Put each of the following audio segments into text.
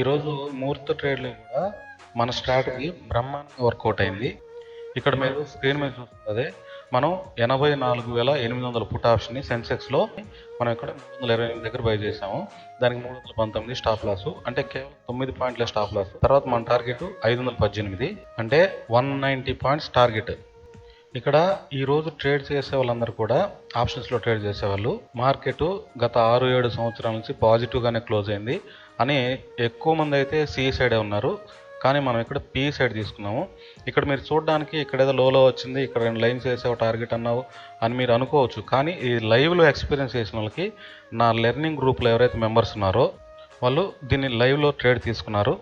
ఈరోజు ముహూర్త ట్రేడ్లో కూడా మన స్ట్రాటజీ బ్రహ్మాండంగా వర్కౌట్ అయింది. ఇక్కడ మీరు స్క్రీన్ మీద చూస్తుంది మనం ఎనభై నాలుగు వేల ఎనిమిది వందల పుట్ ఆప్షన్ని సెన్సెక్స్లో మనం ఇక్కడ మూడు వందల ఇరవై ఎనిమిది దగ్గర బై చేసాము దానికి మూడు వందల పంతొమ్మిది స్టాప్ లాస్ అంటే కేవలం తొమ్మిది పాయింట్ల స్టాప్ లాస్. తర్వాత మన టార్గెట్ ఐదు వందల పద్దెనిమిది అంటే వన్ నైంటీ పాయింట్స్ టార్గెట్. ఇక్కడ ఈరోజు ట్రేడ్ చేసే వాళ్ళందరూ కూడా ఆప్షన్స్లో ట్రేడ్ చేసేవాళ్ళు. మార్కెట్ గత ఆరు ఏడు సంవత్సరాల నుంచి పాజిటివ్గానే క్లోజ్ అయింది. అని ఎక్కువ మంది అయితే సి సైడే ఉన్నారు. కానీ మనం ఇక్కడ పి సైడ్ తీసుకున్నాము. ఇక్కడ మీరు చూడడానికి ఇక్కడ ఏదో లోలో వచ్చింది ఇక్కడ రెండు లైన్స్ వేసావు టార్గెట్ అన్నావు అని మీరు అనుకోవచ్చు. కానీ ఈ లైవ్లో ఎక్స్పీరియన్స్ చేసిన వాళ్ళకి నా లెర్నింగ్ గ్రూప్లో ఎవరైతే మెంబర్స్ ఉన్నారో వాళ్ళు దీన్ని లైవ్లో ట్రేడ్ తీసుకున్నారు.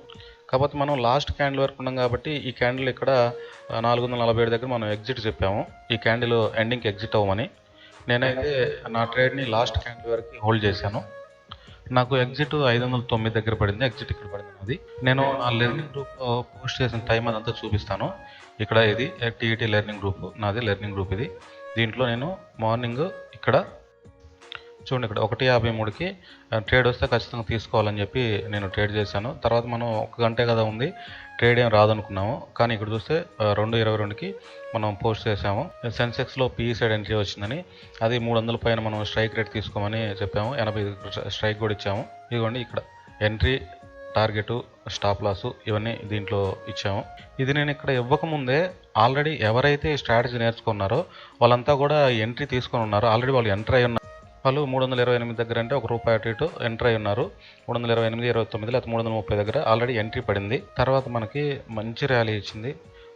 కాకపోతే మనం లాస్ట్ క్యాండిల్ వరకు ఉన్నాం కాబట్టి ఈ క్యాండిల్ ఇక్కడ నాలుగు వందల నలభై ఏడు దగ్గర మనం ఎగ్జిట్ చెప్పాము. ఈ క్యాండిల్ ఎండింగ్కి ఎగ్జిట్ అవ్వమని. నేనైతే నా ట్రేడ్ని లాస్ట్ క్యాండిల్ వరకు హోల్డ్ చేశాను. నాకు ఎగ్జిట్ ఐదు వందల తొమ్మిది దగ్గర పడింది. ఎగ్జిట్ ఇక్కడ పడింది అది నేను నా లెర్నింగ్ గ్రూప్ పోస్ట్ చేసిన టైం అదంతా చూపిస్తాను. ఇక్కడ ఇది టీఈటీ లెర్నింగ్ గ్రూప్ నాది లెర్నింగ్ గ్రూప్ ఇది. దీంట్లో నేను మార్నింగ్ ఇక్కడ చూడండి ఇక్కడ ఒకటి యాభై మూడుకి ట్రేడ్ వస్తే ఖచ్చితంగా తీసుకోవాలని చెప్పి నేను ట్రేడ్ చేశాను. తర్వాత మనం ఒక గంటే కదా ఉంది ట్రేడ్ ఏం రాదనుకున్నాము. కానీ ఇక్కడ చూస్తే రెండు ఇరవై రెండుకి మనం పోస్ట్ చేసాము సెన్సెక్స్లో పీఈ సైడ్ ఎంట్రీ వచ్చిందని అది మూడు వందల పైన మనం స్ట్రైక్ రేట్ తీసుకోమని చెప్పాము. ఎనభై స్ట్రైక్ కూడా ఇచ్చాము. ఇదిగోండి ఇక్కడ ఎంట్రీ టార్గెట్ స్టాప్ లాస్ ఇవన్నీ దీంట్లో ఇచ్చాము. ఇది నేను ఇక్కడ ఇవ్వకముందే ఆల్రెడీ ఎవరైతే ఈ స్ట్రాటజీ నేర్చుకున్నారో వాళ్ళంతా కూడా ఎంట్రీ తీసుకొని ఉన్నారు. ఆల్రెడీ వాళ్ళు ఎంటర్ అయి ఉన్నారు. వాళ్ళు మూడు వందల ఇరవై ఎనిమిది దగ్గర అంటే ఒక రూపాయి అటు ఇటు ఎంటర్ అయి ఉన్నారు. మూడు వందల ఇరవై ఎనిమిది ఇరవై తొమ్మిది లేకపోతే మూడు వందల ముప్పై దగ్గర ఆల్రెడీ ఎంట్రీ పడింది. తర్వాత మనకి మంచి ర్యాలీ ఇచ్చింది.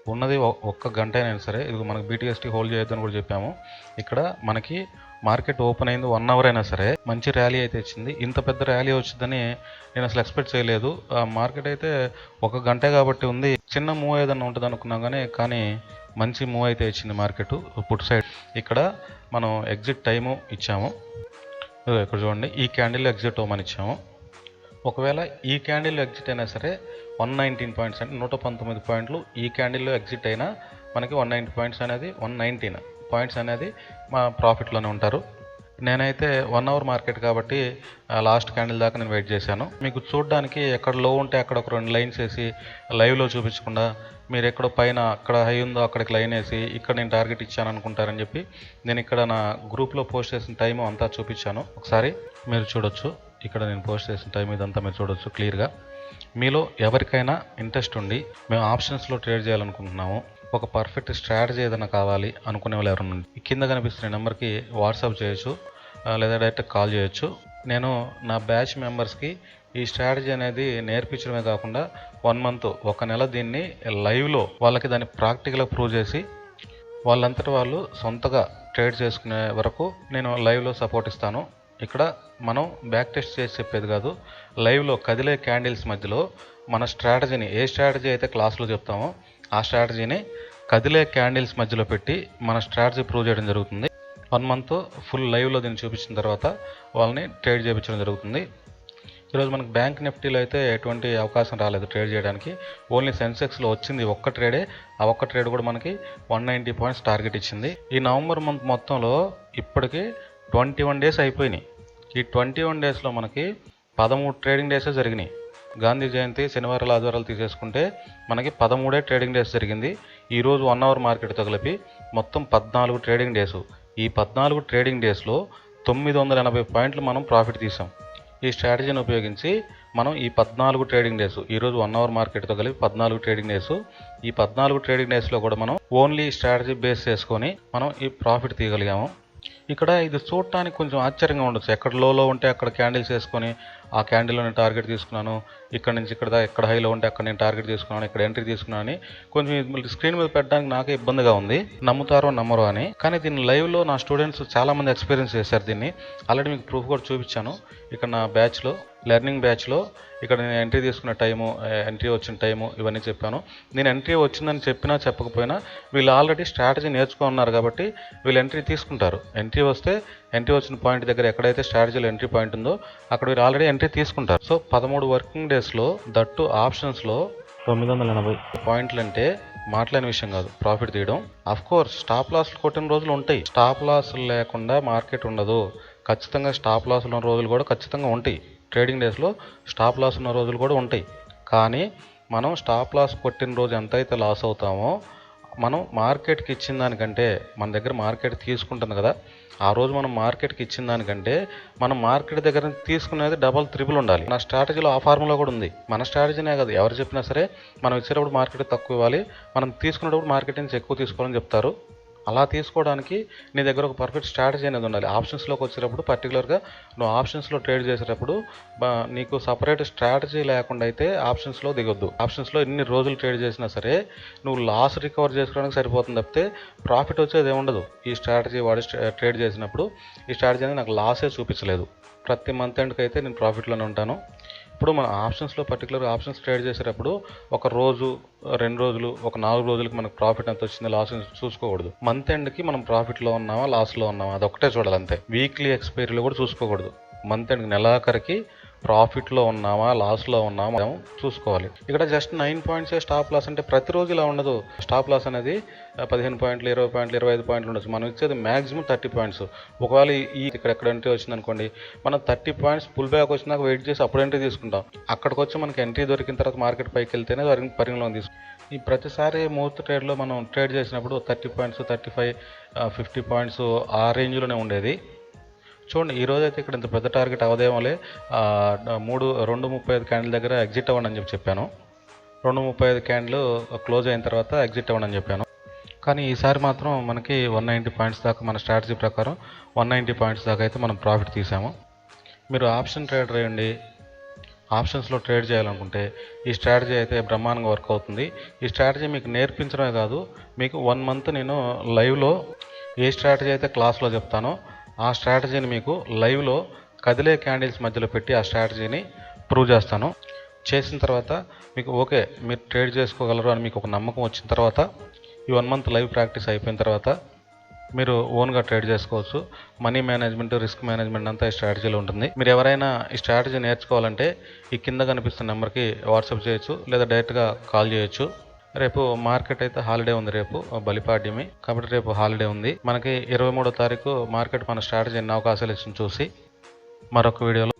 ఉన్నది ఒ- ఒక్క గంట అయినా సరే ఇది మనకి బీటీఎస్టీ హోల్డ్ చేయొద్దని కూడా చెప్పాము. ఇక్కడ మనకి మార్కెట్ ఓపెన్ అయింది వన్ అవర్ అయినా సరే మంచి ర్యాలీ అయితే ఇచ్చింది. ఇంత పెద్ద ర్యాలీ వచ్చిందని నేను అసలు ఎక్స్పెక్ట్ చేయలేదు. ఆ మార్కెట్ అయితే ఒక గంటే కాబట్టి ఉంది. చిన్న మూవ్ ఏదైనా ఉంటుంది అనుకున్నాం కానీ కానీ మంచి మూవ్ అయితే ఇచ్చింది మార్కెట్ పుట్ సైడ్. ఇక్కడ మనం ఎగ్జిట్ టైము ఇచ్చాము. ఇక్కడ చూడండి ఈ క్యాండిల్ ఎగ్జిట్ అవ్వమని ఇచ్చాము. ఒకవేళ ఈ క్యాండిల్ ఎగ్జిట్ అయినా సరే వన్ నైన్టీన్ పాయింట్స్ అంటే నూట పంతొమ్మిది పాయింట్లు ఈ క్యాండిల్లో ఎగ్జిట్ అయినా మనకి వన్ నైంటీ పాయింట్స్ అనేది వన్ నైన్టీన్ పాయింట్స్ అనేది మా ప్రాఫిట్లోనే ఉంటారు. నేనైతే వన్ అవర్ మార్కెట్ కాబట్టి లాస్ట్ క్యాండిల్ దాకా నేను వెయిట్ చేశాను. మీకు చూడడానికి ఎక్కడ లో ఉంటే అక్కడ ఒక రెండు లైన్స్ వేసి లైవ్లో చూపించకుండా మీరు ఎక్కడో పైన అక్కడ హై ఉందో అక్కడికి లైన్ వేసి ఇక్కడ నేను టార్గెట్ ఇచ్చాను అనుకుంటారని చెప్పి నేను ఇక్కడ నా గ్రూప్లో పోస్ట్ చేసిన టైం అంతా చూపించాను. ఒకసారి మీరు చూడొచ్చు. ఇక్కడ నేను పోస్ట్ చేసిన టైం ఇదంతా మీరు చూడొచ్చు క్లియర్గా. మీలో ఎవరికైనా ఇంట్రెస్ట్ ఉండి మేము ఆప్షన్స్లో ట్రేడ్ చేయాలనుకుంటున్నాము. ఒక పర్ఫెక్ట్ స్ట్రాటజీ ఏదైనా కావాలి అనుకునే వాళ్ళు ఎవరైనా కింద కనిపిస్తున్న నెంబర్కి వాట్సాప్ చేయొచ్చు లేదా డైరెక్ట్ కాల్ చేయొచ్చు. నేను నా బ్యాచ్ మెంబర్స్కి ఈ స్ట్రాటజీ అనేది నేర్పించడమే కాకుండా వన్ మంత్ ఒక నెల దీన్ని లైవ్లో వాళ్ళకి దాన్ని ప్రాక్టికల్గా ప్రూవ్ చేసి వాళ్ళంతటి వాళ్ళు సొంతగా ట్రేడ్ చేసుకునే వరకు నేను లైవ్లో సపోర్ట్ ఇస్తాను. ఇక్కడ మనం బ్యాక్ టెస్ట్ చేసి చెప్పేది కాదు లైవ్లో కదిలే క్యాండిల్స్ మధ్యలో మన స్ట్రాటజీని ఏ స్ట్రాటజీ అయితే క్లాస్లో చెప్తామో ఆ స్ట్రాటజీని కదిలే క్యాండిల్స్ మధ్యలో పెట్టి మన స్ట్రాటజీ ప్రూవ్ చేయడం జరుగుతుంది. వన్ మంత్ ఫుల్ లైవ్లో దీన్ని చూపించిన తర్వాత వాళ్ళని ట్రేడ్ చేయించడం జరుగుతుంది. ఈరోజు మనకు బ్యాంక్ నిఫ్టీలో అయితే ఎటువంటి అవకాశం రాలేదు ట్రేడ్ చేయడానికి. ఓన్లీ సెన్సెక్స్లో వచ్చింది ఒక్క ట్రేడే. ఆ ఒక్క ట్రేడ్ కూడా మనకి వన్ నైంటీ పాయింట్స్ టార్గెట్ ఇచ్చింది. ఈ నవంబర్ మంత్ మొత్తంలో ఇప్పటికి ట్వంటీ వన్ డేస్ అయిపోయినాయి. ఈ ట్వంటీ వన్ డేస్లో మనకి పదమూడు ట్రేడింగ్ డేసే జరిగినాయి. గాంధీ జయంతి శనివారాలు ఆదివారాలు తీసేసుకుంటే మనకి పదమూడే ట్రేడింగ్ డేస్ జరిగింది. ఈరోజు వన్ అవర్ మార్కెట్ తగిలిపి మొత్తం పద్నాలుగు ట్రేడింగ్ డేసు. ఈ పద్నాలుగు ట్రేడింగ్ డేస్లో తొమ్మిది వందల ఎనభై పాయింట్లు మనం ప్రాఫిట్ తీసాం ఈ స్ట్రాటజీని ఉపయోగించి మనం ఈ పద్నాలుగు ట్రేడింగ్ డేస్ ఈరోజు వన్ అవర్ మార్కెట్తో కలిపి పద్నాలుగు ట్రేడింగ్ డేస్ ఈ పద్నాలుగు ట్రేడింగ్ డేస్లో కూడా మనం ఓన్లీ స్ట్రాటజీ బేస్ చేసుకొని మనం ఈ ప్రాఫిట్ తీయగలిగాము. ఇక్కడ ఇది చూడటానికి కొంచెం ఆశ్చర్యంగా ఉండొచ్చు. ఎక్కడ లోలో ఉంటే అక్కడ క్యాండిల్స్ వేసుకొని ఆ క్యాండిల్లో నేను టార్గెట్ తీసుకున్నాను. ఇక్కడ నుంచి ఇక్కడ ఎక్కడ హైలో ఉంటే అక్కడ నేను టార్గెట్ తీసుకున్నాను. ఇక్కడ ఎంట్రీ తీసుకున్నాను అని కొంచెం ఇది స్క్రీన్ మీద పెట్టడానికి నాకే ఇబ్బందిగా ఉంది. నమ్ముతారో నమ్మరో అని. కానీ దీన్ని లైవ్లో నా స్టూడెంట్స్ చాలా మంది ఎక్స్పీరియన్స్ చేశారు దీన్ని. ఆల్రెడీ మీకు ప్రూఫ్ కూడా చూపించాను. ఇక్కడ నా బ్యాచ్లో లెర్నింగ్ బ్యాచ్లో ఇక్కడ నేను ఎంట్రీ తీసుకున్న టైము ఎంట్రీ వచ్చిన టైము ఇవన్నీ చెప్పాను. నేను ఎంట్రీ వచ్చిందని చెప్పినా చెప్పకపోయినా వీళ్ళు ఆల్రెడీ స్ట్రాటజీ నేర్చుకున్నారు కాబట్టి వీళ్ళు ఎంట్రీ తీసుకుంటారు. ఎంట్రీ వస్తే ఎంట్రీ వచ్చిన పాయింట్ దగ్గర ఎక్కడైతే స్ట్రాటజీలో ఎంట్రీ పాయింట్ ఉందో అక్కడ వీళ్ళు ఆల్రెడీ ఎంట్రీ తీసుకుంటారు. సో పదమూడు వర్కింగ్ డేస్లో దట్టు ఆప్షన్స్లో తొమ్మిది వందల ఎనభై పాయింట్లు అంటే మాట్లాడిన విషయం కాదు ప్రాఫిట్ తీయడం. అఫ్ కోర్స్ స్టాప్ లాస్లు కొట్టిన రోజులు ఉంటాయి. స్టాప్ లాస్ లేకుండా మార్కెట్ ఉండదు. ఖచ్చితంగా స్టాప్ లాస్లు ఉన్న రోజులు కూడా ఖచ్చితంగా ఉంటాయి. ట్రేడింగ్ డేస్లో స్టాప్ లాస్ ఉన్న రోజులు కూడా ఉంటాయి. కానీ మనం స్టాప్ లాస్ కొట్టిన రోజు ఎంత అయితే లాస్ అవుతామో మనం మార్కెట్కి ఇచ్చిన దానికంటే మన దగ్గర మార్కెట్ తీసుకుంటుంది కదా ఆ రోజు మనం మార్కెట్కి ఇచ్చిన దానికంటే మనం మార్కెట్ దగ్గర తీసుకునేది డబల్ త్రిబుల్ ఉండాలి. మన స్ట్రాటజీలో ఆ ఫార్ములా కూడా ఉంది. మన స్ట్రాటజీనే కాదు ఎవరు చెప్పినా సరే మనం ఇచ్చేటప్పుడు మార్కెట్ తక్కువ ఇవ్వాలి మనం తీసుకునేటప్పుడు మార్కెట్ నుంచి ఎక్కువ తీసుకోవాలని చెప్తారు. అలా తీసుకోవడానికి నీ దగ్గర ఒక పర్ఫెక్ట్ స్ట్రాటజీ అనేది ఉండాలి. ఆప్షన్స్లోకి వచ్చేటప్పుడు పర్టికులర్గా నువ్వు ఆప్షన్స్లో ట్రేడ్ చేసేటప్పుడు నీకు సపరేట్ స్ట్రాటజీ లేకుండా అయితే ఆప్షన్స్లో దిగొద్దు. ఆప్షన్స్లో ఎన్ని రోజులు ట్రేడ్ చేసినా సరే నువ్వు లాస్ రికవర్ చేసుకోవడానికి సరిపోతుంది తప్పితే ప్రాఫిట్ వచ్చేది ఏముండదు. ఈ స్ట్రాటజీ వాడి ట్రేడ్ చేసినప్పుడు ఈ స్ట్రాటజీ అనేది నాకు లాసే చూపించలేదు. ప్రతి మంత్ ఎండ్కి అయితే నేను ప్రాఫిట్లోనే ఉంటాను. ఇప్పుడు మన ఆప్షన్స్లో పర్టికులర్ ఆప్షన్స్ ట్రేడ్ చేసేటప్పుడు ఒక రోజు రెండు రోజులు ఒక నాలుగు రోజులకి మనకు ప్రాఫిట్ ఎంత వచ్చింది లాస్ చూసుకోకూడదు. మంత్ ఎండ్కి మనం ప్రాఫిట్లో ఉన్నామా లాస్లో ఉన్నామా అది ఒకటే చూడాలి అంతే వీక్లీ ఎక్స్పైరీలో కూడా చూసుకోకూడదు. మంత్ ఎండ్ నెలాఖరికి ప్రాఫిట్లో ఉన్నామా లాస్లో ఉన్నామా మనం చూసుకోవాలి. ఇక్కడ just nine points stop loss అంటే ప్రతిరోజు ఇలా ఉండదు. స్టాప్ లాస్ అనేది పదిహేను పాయింట్లు ఇరవై పాయింట్లు ఇరవై ఐదు పాయింట్లు ఉండొచ్చు. మనం ఇచ్చేది మ్యాక్సిమం థర్టీ పాయింట్స్. ఒకవేళ ఈ ఇక్కడ ఎక్కడంటే వచ్చింది అనుకోండి మనం థర్టీ పాయింట్స్ పుల్ బ్యాక్ వచ్చినాక వెయిట్ చేసి అప్పుడు ఎంట్రీ తీసుకుంటాం. అక్కడికి వచ్చి మనకి ఎంట్రీ దొరికిన తర్వాత మార్కెట్ పైకి వెళ్తేనే దొరికి పరిగణలోకి తీసుకుంటాం ఈ ప్రతిసారి మూర్త ట్రేడ్లో మనం ట్రేడ్ చేసినప్పుడు thirty points thirty five fifty points ఆ రేంజ్లోనే ఉండేది. చూడండి ఈ రోజు అయితే ఇక్కడ ఇంత పెద్ద టార్గెట్ అవదేమోలే మూడు రెండు ముప్పై ఐదు క్యాండిల్ దగ్గర ఎగ్జిట్ అవ్వండి అని చెప్పి చెప్పాను. రెండు ముప్పై ఐదు క్యాండిల్ క్లోజ్ అయిన తర్వాత ఎగ్జిట్ అవ్వండి అని చెప్పాను. కానీ ఈసారి మాత్రం మనకి వన్ నైంటీ పాయింట్స్ దాకా మన స్ట్రాటజీ ప్రకారం వన్ నైంటీ పాయింట్స్ దాకా అయితే మనం ప్రాఫిట్ తీసాము. మీరు ఆప్షన్ ట్రేడర్ అయ్యండి. ఆప్షన్స్లో ట్రేడ్ చేయాలనుకుంటే ఈ స్ట్రాటజీ అయితే బ్రహ్మాండంగా వర్క్ అవుతుంది. ఈ స్ట్రాటజీ మీకు నేర్పించడమే కాదు మీకు వన్ మంత్ నేను లైవ్లో ఏ స్ట్రాటజీ అయితే క్లాస్లో చెప్తానో ఆ స్ట్రాటజీని మీకు లైవ్లో కదిలే క్యాండిల్స్ మధ్యలో పెట్టి ఆ స్ట్రాటజీని ప్రూవ్ చేస్తాను. చేసిన తర్వాత మీకు ఓకే మీరు ట్రేడ్ చేసుకోగలరు అని మీకు ఒక నమ్మకం వచ్చిన తర్వాత ఈ వన్ మంత్ లైవ్ ప్రాక్టీస్ అయిపోయిన తర్వాత మీరు ఓన్గా ట్రేడ్ చేసుకోవచ్చు. మనీ మేనేజ్మెంట్ రిస్క్ మేనేజ్మెంట్ అంతా ఈ స్ట్రాటజీలో ఉంటుంది. మీరు ఎవరైనా ఈ స్ట్రాటజీ నేర్చుకోవాలంటే ఈ కింద కనిపిస్తున్న నెంబర్కి వాట్సాప్ చేయొచ్చు లేదా డైరెక్ట్గా కాల్ చేయొచ్చు. రేపు మార్కెట్ అయితే హాలిడే ఉంది రేపు బలిపాడ్యమి. కాబట్టి రేపు హాలిడే ఉంది. మనకి ఇరవై మూడో తారీఖు మార్కెట్ మన స్ట్రాటజీ ఎన్ని అవకాశాలు ఇచ్చింది చూసి మరొక వీడియోలో